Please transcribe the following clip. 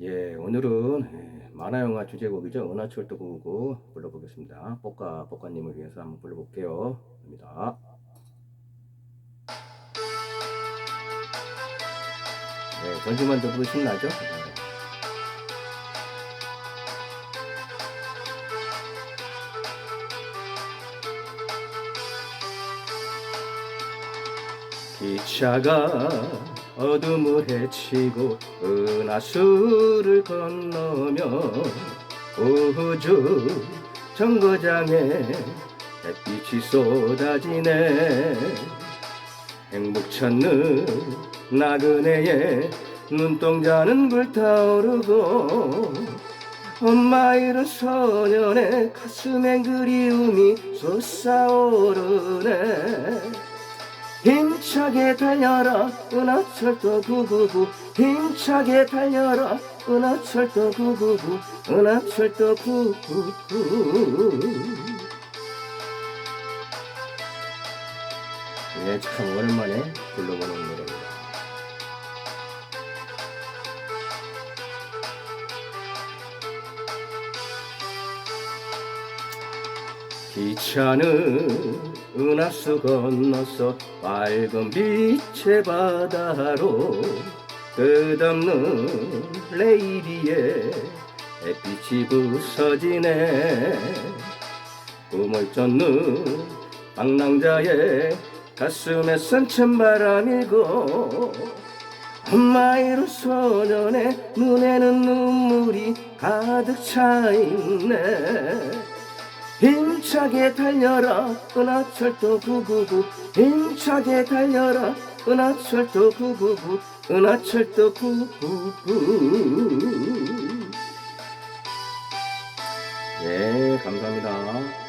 예, 오늘은 예, 만화영화 주제곡이죠. 은하철도 999 불러보겠습니다. 뽀까 뽀까님을 위해서 한번 불러볼게요. 갑니다. 네, 전주만 들어도 신나죠? 네. 기차가 어둠을 헤치고 은하수를 건너며 우주 정거장에 햇빛이 쏟아지네. 행복 찾는 나그네의 눈동자는 불타오르고 엄마 이른 소년의 가슴엔 그리움이 솟아오르네 힘차게 달려라 은하철도 999 힘차게 달려라 은하철도 999 은하철도 999 네, 참 오랜만에 불러보는 노래입니다. 기차는 은하수 건너서 밝은 빛의 바다로 끝없는 레일 위에 햇빛이 부서지네. 꿈을 쫓는 방랑자의 가슴에 선천 바람이고 엄마이로 소년의 눈에는 눈물이 가득 차 있네 힘차게 달려라. 은하철도 999 힘차게 달려라. 은하철도 999 은하철도 999예 감사합니다